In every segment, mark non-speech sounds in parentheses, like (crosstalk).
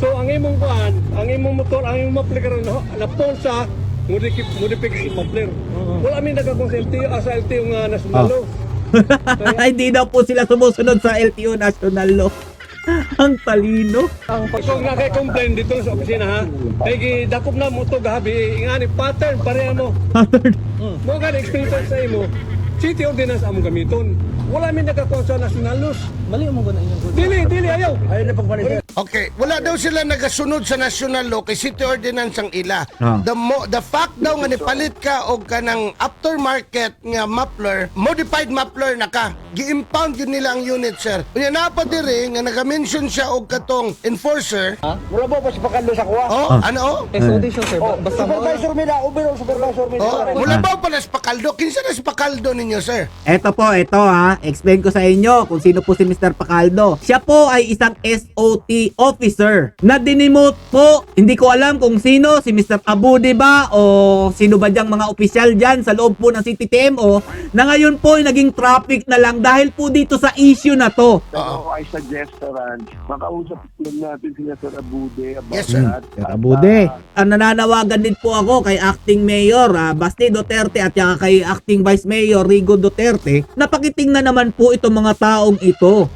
So ang imong kuan, ang imong motor, ang imong mapler no, na Ponsa, modify modify sa mapler. Wala mi nagakong sa LTO, ah, sa LTO nga national Oh. law. (laughs) Hindi daw po sila sumusunod sa LTO National Law. (laughs) Ang talino. Ang kay complain dito sa opisina ha, kay gidakop na mo to gabi, ingani pattern pareha mo. Hazard. Mo ga experience sa imo. City ordinance among gamiton. Wala mi nagakong sa national laws. Mali mo ba na inyong Dili, dili ayaw. Ayaw na pagpalit. Okay, wala daw sila nagasunod sa national law kay city ordinance ang ila. Ah. The mo, the fact daw nga nipalit ka og kanang aftermarket nga muffler, modified muffler na ka. Gi-impound yun nila ang unit, sir. Unya na pa diri nga naga-mention siya og katong enforcer. Wala ba pa si Pakalo sa kuha? Oh, Ah. ano oh? SOD siya sir. Ba- Basta mo. Supervisor mi na, Uber ang supervisor mi Oh, na. mula ba pala sa Pakaldo? Kinsa na sa Pakaldo ninyo, sir? Eto po, eto ha. Explain ko sa inyo kung sino po si Mr. Pacaldo. Siya po ay isang SOT officer na dinimote po. Hindi ko alam kung sino, si Mr. Abude ba o sino ba diyang mga opisyal dyan sa loob po ng City TMO na ngayon po ay naging traffic na lang dahil po dito sa issue na to. Pero I suggest, Ran, makausap lang natin sila sa Abude about Yes, sir. that. Sir Abude. Ah, nananawagan din po ako kay Acting Mayor ah, Basti Duterte at saka kay Acting Vice Mayor Rigo Duterte na pakitingnan naman po itong mga taong ito.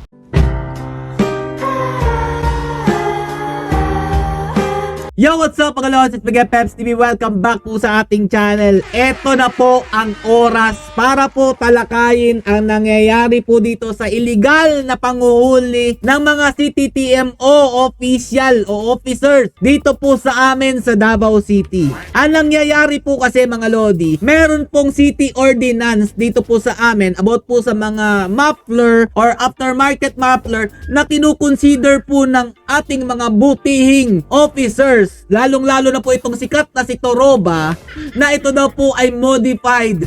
Yo, what's up mga lods? It's Miguel Peps TV. Welcome back po sa ating channel. Ito na po ang oras para po talakayin ang nangyayari po dito sa illegal na panguhuli ng mga CTTMO official o officers dito po sa amin sa Davao City. Ang nangyayari po kasi mga lodi, meron pong city ordinance dito po sa amin about po sa mga muffler or aftermarket muffler na kinukonsider po ng ating mga butihing officers lalong-lalo na po itong sikat na si Toroba na ito daw po ay modified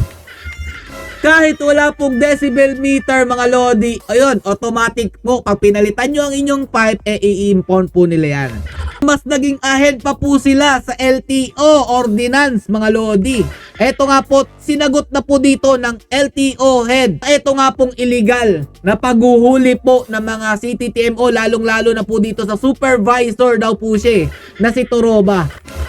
kahit wala pong decibel meter mga lodi, ayun, automatic po. Pag pinalitan nyo ang inyong pipe, eh i-impound po nila yan. Mas naging ahead pa po sila sa LTO ordinance mga lodi. Eto nga po, sinagot na po dito ng LTO head. Eto nga pong illegal na paghuhuli po ng mga CTTMO lalong-lalo na po dito sa supervisor daw po siya eh, na si Toroba.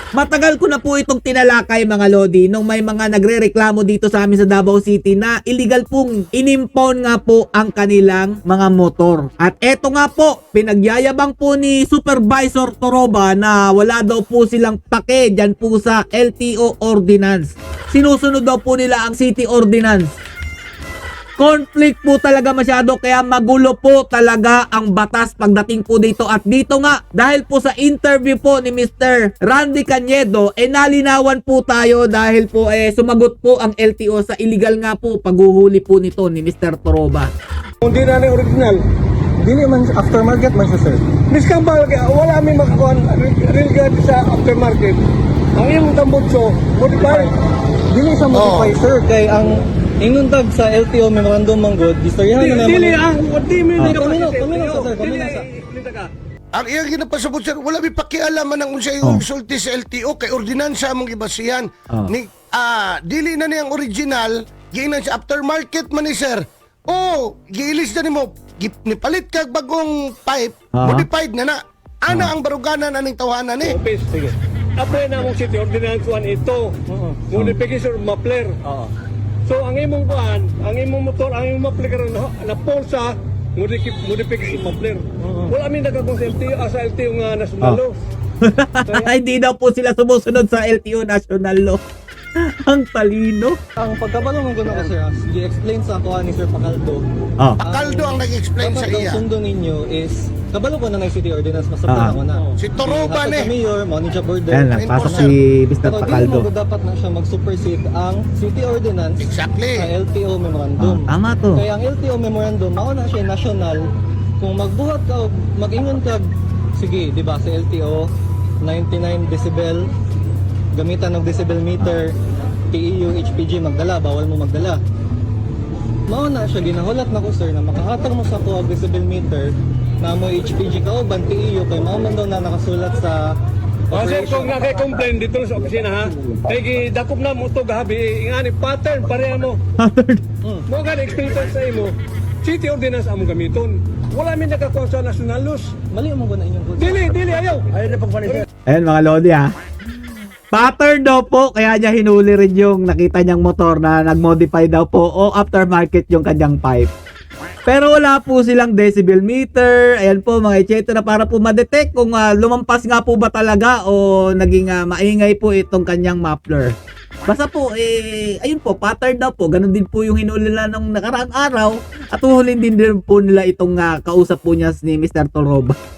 Matagal ko na po itong tinalakay mga lodi nung may mga nagrereklamo dito sa amin sa Davao City na illegal pong inimpound nga po ang kanilang mga motor. At eto nga po, pinagyayabang po ni Supervisor Toroba na wala daw po silang pake dyan po sa LTO Ordinance. Sinusunod daw po nila ang City Ordinance. Conflict po talaga masyado kaya magulo po talaga ang batas pagdating po dito at dito nga dahil po sa interview po ni Mr. Randy Cañedo eh nalinawan po tayo dahil po eh sumagot po ang LTO sa illegal nga po paghuhuli po nito ni Mr. Toroba. Kung di na ni original, Dili man aftermarket man siya sir. miskang ba wala mi makakuan real guard sa aftermarket. Ang imong tambutso, modify. Dili sa modify sir kay ang ingon tag sa LTO memorandum man god gistoryahan Dili, na dili naman. ang di mi Ah. Kamino, kamino sa sir, Dili kamino sa. Ang iyang ginapasabot sir, wala may pakialaman ang unsay yung sulti sa LTO kay ordinansa among ibasihan. Oh. Ni ah dili na niyang original, giinan sa aftermarket man ni sir. Oh, giilis na nimo, gi- nipalit kag bagong pipe, Ah. modified na na. Ana ang baruganan aning tawhanan ni. Office. Sige. Apply na mong city ordinance ito. Modification muffler. Oo. So ang imong kuan, ang imong motor, ang imong karon no, na Ponsa, modify modification muffler. Wala mi nagakong sa LTO, ah, sa LTO nga Ah. law. (laughs) Hindi daw po sila sumusunod sa LTO National Law. Ang talino. Ang pagkabalo man gud ako sir, gi-explain sa ako ni Sir Pakaldo. Ah. Pakaldo ang nag-explain sa Dapat ang iya. sundo ninyo is kabalo ko na ng city ordinance masabtan Ah. ako na. Si Toroba Hatag ni. sa mayor, mo ni border. Ayan lang, pasok si Mr. Pero di Pacaldo. mo dapat na siya mag-supersede ang city ordinance Exactly. sa LTO memorandum. Ah, tama to. Kaya ang LTO memorandum, mao na siya national. Kung magbuhat ka, o mag-ingon ka, sige, di ba, sa LTO, 99 decibel, gamitan ng decibel meter, TEU, HPG, magdala, bawal mo magdala. Mao na siya, ginahulat na ko sir, na makahatag mo sa ko ang decibel meter, na mo HPG ka o ban TEU, kay mao man daw na nakasulat sa O sir, kung nga kay complain dito sa opisina ha, kay gidakop na mo to gabi, ingani pattern pareha mo. Hazard. Mo ga experience sa imo. City ordinance among gamiton. Wala mi nakakuha sa national news. Mali mo ba na inyong? Dili, dili, ayaw. Ayun na pagpalit sir. Ayan mga Lodi ha. Pattern daw po, kaya niya hinuli rin yung nakita niyang motor na nag-modify daw po o aftermarket yung kanyang pipe. Pero wala po silang decibel meter, ayan po mga etc. para po ma-detect kung ah, lumampas nga po ba talaga o naging ah, maingay po itong kanyang muffler. Basta po, eh, ayun po, pattern daw po. Ganon din po yung hinuli nila nung nakaraang araw. At uhulin din din po nila itong ah, kausap po niya ni Mr. Toroba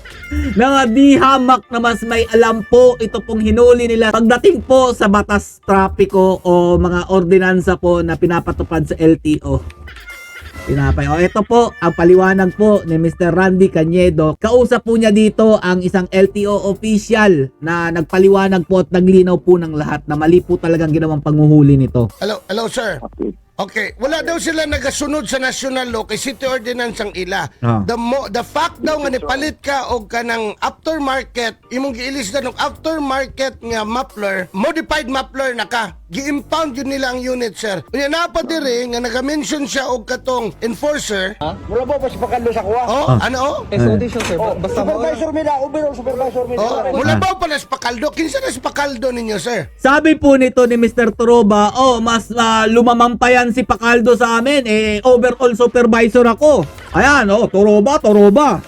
na di hamak na mas may alam po ito pong hinuli nila pagdating po sa batas trapiko o mga ordinansa po na pinapatupad sa LTO. Pinapay. O ito po, ang paliwanag po ni Mr. Randy Cañedo. Kausap po niya dito ang isang LTO official na nagpaliwanag po at naglinaw po ng lahat na mali po talagang ginawang panguhuli nito. Hello, hello sir. Okay. Okay, wala daw sila nagasunod sa national law kay city ordinance ang ila. Ah. The mo, the fact daw nga nipalit ka og kanang aftermarket, imong giilis na ng aftermarket nga muffler, modified muffler na ka. Gi-impound yun nila ang unit, sir. Unya na pa diri nga naga-mention siya og katong enforcer. Mula po pa si Pakando sa kuha. Oh, Ah. ano oh? SOD siya sir, Oh, basta mo supervisor mi na, overall supervisor mi Oh, na. mula Ah. ba pala sa pakaldo? Kinsa na sa pakaldo ninyo, sir? Sabi po nito ni Mr. Toroba, oh, mas uh, lumamampayan si Pacaldo sa amin, eh, overall supervisor ako. Ayan, oh, Toroba, Toroba.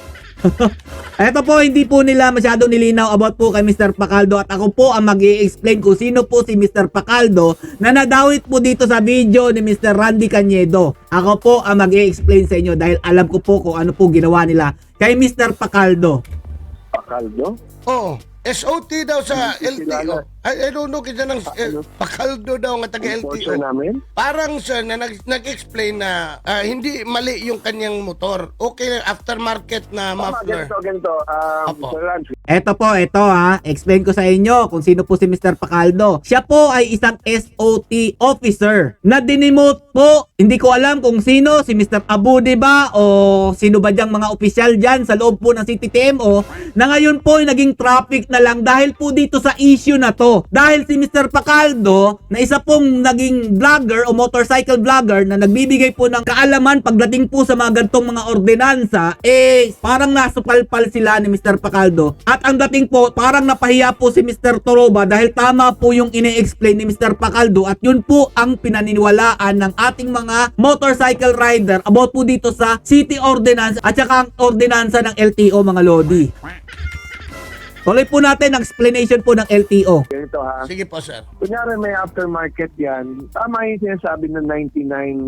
Ito (laughs) po, hindi po nila masyadong nilinaw about po kay Mr. Pacaldo at ako po ang mag explain kung sino po si Mr. Pacaldo na nadawit po dito sa video ni Mr. Randy Cañedo. Ako po ang mag explain sa inyo dahil alam ko po kung ano po ginawa nila kay Mr. Pacaldo. Pakaldo? Oh, SOT daw sa LTO. I, I don't know kita ng eh, Ano? pakaldo daw nga taga LTO. Parang sir na nag, nag-explain na ah, hindi mali yung kanyang motor. Okay aftermarket na muffler. ganito, ganito. Um, Apo. Sir Rans, Eto po, eto ha. Explain ko sa inyo kung sino po si Mr. Pacaldo. Siya po ay isang SOT officer na dinimote po. Hindi ko alam kung sino, si Mr. Abude ba o sino ba diyang mga opisyal dyan sa loob po ng City TMO na ngayon po ay naging traffic na lang dahil po dito sa issue na to. Dahil si Mr. Pacaldo na isa pong naging vlogger o motorcycle vlogger na nagbibigay po ng kaalaman pagdating po sa mga gantong mga ordinansa, eh parang nasupalpal sila ni Mr. Pacaldo. At ang dating po, parang napahiya po si Mr. Toroba dahil tama po yung ine-explain ni Mr. Pacaldo at yun po ang pinaniniwalaan ng ating mga motorcycle rider about po dito sa city ordinance at saka ang ordinansa ng LTO mga Lodi. Tuloy po natin ang explanation po ng LTO. ganito ha. Sige po sir. Kunyari may aftermarket yan, tama yung sinasabi ng 99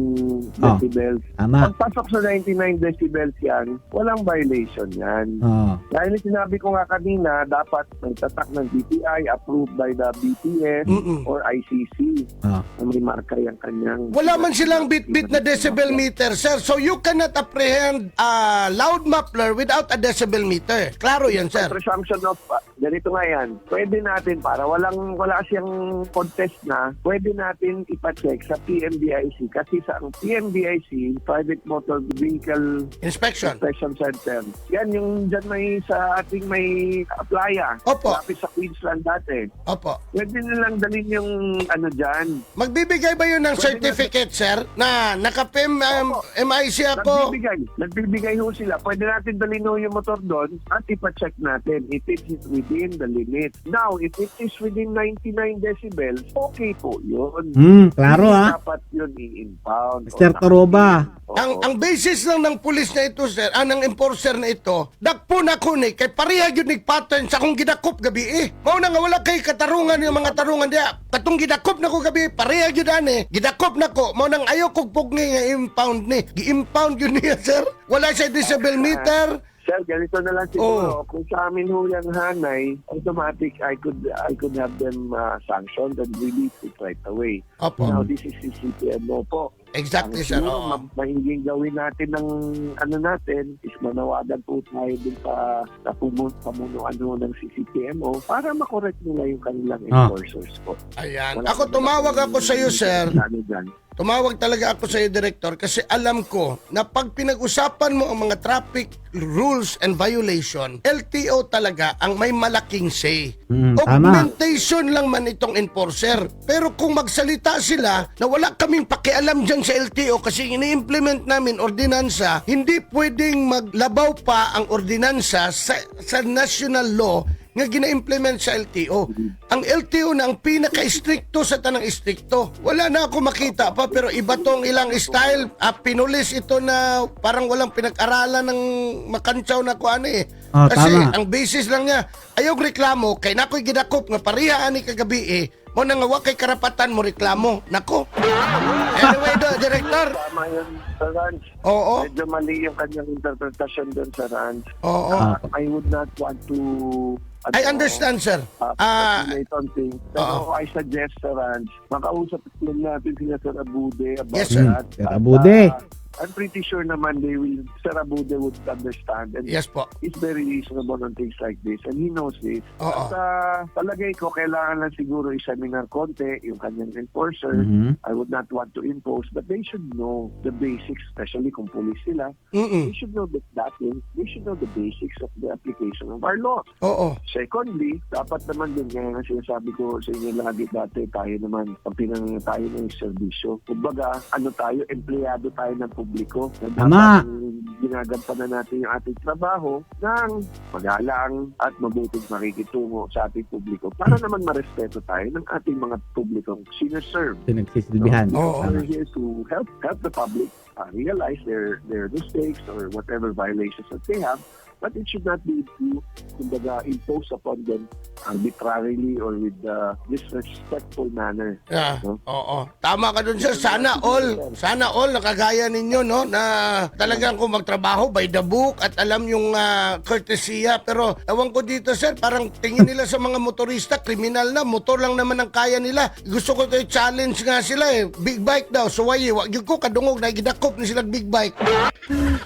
Oh. decibels. Tama. Pagpasok sa 99 decibels yan, walang violation yan. Oh. Dahil sinabi ko nga kanina, dapat may tatak ng DTI approved by the BTS Mm-mm. or ICC Oh. na may marka yung kanyang... Wala man silang bit-bit na decibel meter, sir. So you cannot apprehend a loud muffler without a decibel meter. Klaro yan, sir. presumption of but ganito nga yan. Pwede natin para walang wala siyang contest na, pwede natin ipa-check sa PMBIC kasi sa ang PMBIC, Private Motor Vehicle Inspection. Inspection Center. Yan yung dyan may sa ating may playa. Opo. Lapit sa Queensland dati. Opo. Pwede nilang dalhin yung ano dyan. Magbibigay ba yun ng Pwede certificate, sir? Na naka-PIM um, MIC ako? Nagbibigay. Nagbibigay ho sila. Pwede natin dalhin ho yung motor doon at ipa-check natin if it is within the limit. Now, if it is within 99 decibels, okay po yun. Hmm, klaro Hindi ha. Dapat yun i-impound. Mr. O Toroba. Oo. Ang ang basis lang ng pulis na ito, sir, ah, ng enforcer na ito, dakpo na ko ni, kay pareha yun ni pattern sa kung gidakop gabi eh. Mao na nga wala kay katarungan yung mga tarungan diya. Katong gidakop na ko gabi, pareha yun ani. Gidakop na ko, mao nang ayaw kog pugni nga impound ni. Gi-impound yun niya, sir. Wala siya decibel meter. Sir, ganito na lang siguro. Kung sa amin ho yung hanay, automatic, I could I could have them uh, sanctioned and release it right away. Opo. Now, this is CCTMO po. Exactly, Ang sir. Oo. ma- mahinging gawin natin ng ano natin is manawagan po tayo dun sa, sa pumun, pamunuan ho ng CCTMO para makorek nila yung kanilang Ah. enforcers po. Ayan. Wala Ako tumawag ako sa iyo, sir. Ano dyan. Tumawag talaga ako sa iyo, Director, kasi alam ko na pag pinag-usapan mo ang mga traffic rules and violation, LTO talaga ang may malaking say. Mm, tama. Augmentation lang man itong enforcer. Pero kung magsalita sila na wala kaming pakialam dyan sa LTO kasi ini-implement namin ordinansa, hindi pwedeng maglabaw pa ang ordinansa sa, sa national law nga gina-implement sa LTO. Ang LTO na ang pinaka-stricto sa tanang istrikto. Wala na ako makita pa pero iba tong ilang style. Ah, pinulis ito na parang walang pinag-aralan ng makantsaw na ko ano eh. Ah, Kasi tama. ang basis lang niya, ayaw reklamo, kay nako'y gidakop nga pariha ani kagabi eh. Mo nang nga wa kay karapatan mo reklamo. Nako. Anyway, do, director. Tama yun sa ranch. Oo. Medyo mali yung kanyang interpretasyon doon sa ranch. Oo. Uh, I would not want to... I understand, sir. Uh, Ah, on things. Pero I suggest sa ranch, makausap lang natin sila sa Abude about Yes, sir. that. Sir At, Abude. uh, I'm pretty sure naman they will, Sir Abude would understand. And yes po. He's very reasonable on things like this and he knows this. Oo. At uh, palagay ko, kailangan lang siguro iseminar konti yung kanyang enforcer. Mhm. I would not want to impose, but they should know the basics, especially kung police sila. Mm-mm. They should know that, that is, they should know the basics of the application of our laws. Oo. Secondly, dapat naman din kaya nga sinasabi ko sa inyo lagi dati tayo naman ang pinang tayo ng serbisyo. Kumbaga, ano tayo, empleyado tayo ng publiko. Na Tama. dapat ginagampanan natin yung ating trabaho ng magalang at mabuting makikitungo sa ating publiko para naman marespeto tayo ng ating mga publikong sineserve. Pinagsisilbihan. Oo. We're here to help help the public uh, realize their their mistakes or whatever violations that they have, but it should not be to kumbaga impose upon them arbitrarily or with uh, disrespectful manner. Yeah. No? Oo. Tama ka dun, sir. Sana all, sana all nakagaya ninyo, no, na talagang kung magtrabaho by the book at alam yung uh, courtesya. Pero ewan ko dito, sir, parang tingin nila sa mga motorista, kriminal na, motor lang naman ang kaya nila. Gusto ko to challenge nga sila eh. Big bike daw. So why, wag yun ko kadungog na gidakop ni silang big bike.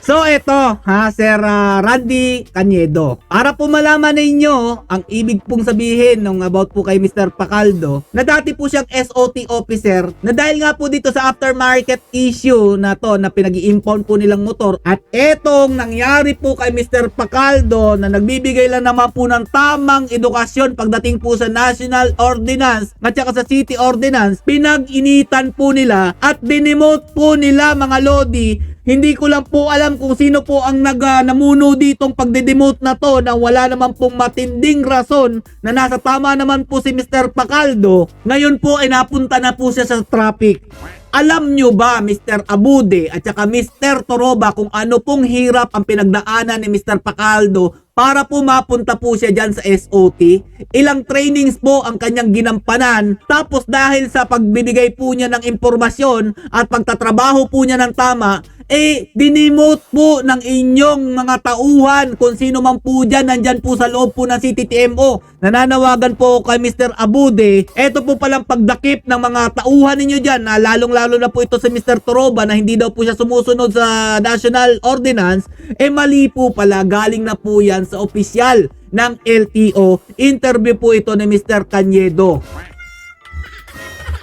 So ito, ha, Sir ah, Randy Cañedo. Para po malaman ninyo ang ibig pong sabihin nung about po kay Mr. Pacaldo, na dati po siyang SOT officer, na dahil nga po dito sa aftermarket issue na to, na pinag impound po nilang motor, at etong nangyari po kay Mr. Pacaldo, na nagbibigay lang naman po ng tamang edukasyon pagdating po sa National Ordinance, at saka sa City Ordinance, pinag-initan po nila, at dinemote po nila mga Lodi, hindi ko lang po alam kung sino po ang nag, ah, namuno ditong pagde-demote na to na wala naman pong matinding rason na nasa tama naman po si Mr. Pacaldo. Ngayon po ay napunta na po siya sa traffic. Alam nyo ba Mr. Abude at saka Mr. Toroba kung ano pong hirap ang pinagdaanan ni Mr. Pacaldo para po mapunta po siya dyan sa SOT. Ilang trainings po ang kanyang ginampanan. Tapos dahil sa pagbibigay po niya ng impormasyon at pagtatrabaho po niya ng tama, eh, dinimote po ng inyong mga tauhan kung sino man po dyan, nandyan po sa loob po ng CTTMO. Nananawagan po kay Mr. Abude. Ito po palang pagdakip ng mga tauhan ninyo dyan, na lalong-lalo na po ito si Mr. Toroba na hindi daw po siya sumusunod sa National Ordinance, eh mali po pala, galing na po yan sa opisyal ng LTO. Interview po ito ni Mr. Cañedo.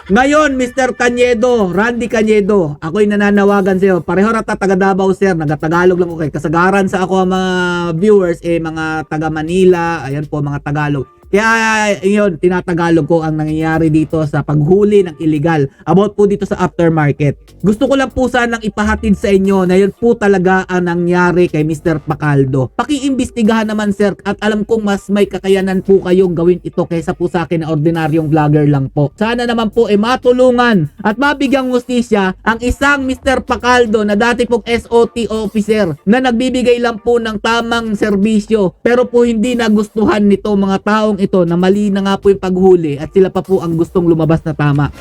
Ngayon, Mr. Cañedo, Randy Cañedo, ako'y nananawagan sa iyo. Pareho rata taga Davao, sir. Nagatagalog lang ko kay kasagaran sa ako ang mga viewers eh mga taga Manila, ayan po mga Tagalog. Kaya yun, tinatagalog ko ang nangyayari dito sa paghuli ng illegal about po dito sa aftermarket. Gusto ko lang po sanang ipahatid sa inyo na yun po talaga ang nangyari kay Mr. Pacaldo. Pakiimbestigahan naman sir at alam kong mas may kakayanan po kayong gawin ito kaysa po sa akin na ordinaryong vlogger lang po. Sana naman po ay matulungan at mabigyang hustisya ang isang Mr. Pacaldo na dati pong SOT officer na nagbibigay lang po ng tamang serbisyo pero po hindi nagustuhan nito mga taong ito na mali na nga po yung paghuli at sila pa po ang gustong lumabas na tama.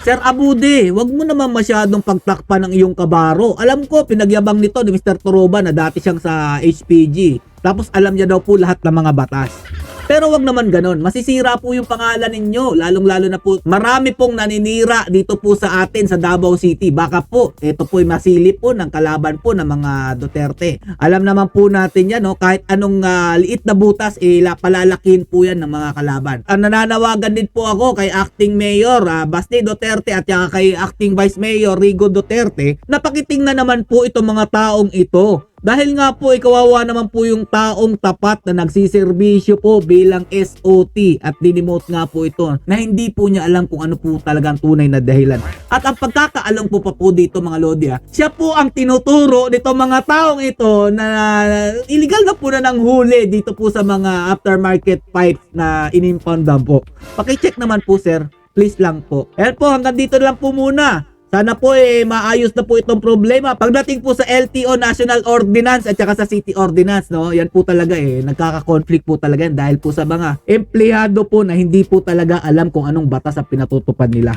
Sir Abude, wag mo naman masyadong pagtakpan ng iyong kabaro. Alam ko, pinagyabang nito ni Mr. Toroba na dati siyang sa HPG. Tapos alam niya daw po lahat ng mga batas. Pero wag naman ganon. Masisira po yung pangalan ninyo. Lalong-lalo na po, marami pong naninira dito po sa atin sa Davao City. Baka po, ito po'y masilip po ng kalaban po ng mga Duterte. Alam naman po natin yan, no? kahit anong ah, liit na butas, eh, la- palalakin po yan ng mga kalaban. Ang nananawagan din po ako kay Acting Mayor ah, Basti Duterte at saka kay Acting Vice Mayor Rigo Duterte, napakitingnan naman po itong mga taong ito. Dahil nga po, ikawawa naman po yung taong tapat na nagsiservisyo po bilang SOT at dinimote nga po ito na hindi po niya alam kung ano po talagang tunay na dahilan. At ang pagkakaalam po pa po dito mga Lodi ah, siya po ang tinuturo nito mga taong ito na illegal na po na ng huli dito po sa mga aftermarket pipes na inimpoundan po. Pakicheck naman po sir, please lang po. Ayan po, hanggang dito lang po muna. Sana po eh maayos na po itong problema. Pagdating po sa LTO National Ordinance at saka sa City Ordinance, no? Yan po talaga eh nagkaka-conflict po talaga yan dahil po sa mga empleyado po na hindi po talaga alam kung anong batas ang pinatutupad nila.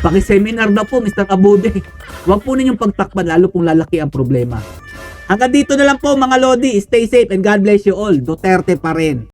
Paki-seminar daw po Mr. Abude. Huwag po ninyong pagtakpan lalo kung lalaki ang problema. Hanggang dito na lang po mga Lodi. Stay safe and God bless you all. Duterte pa rin.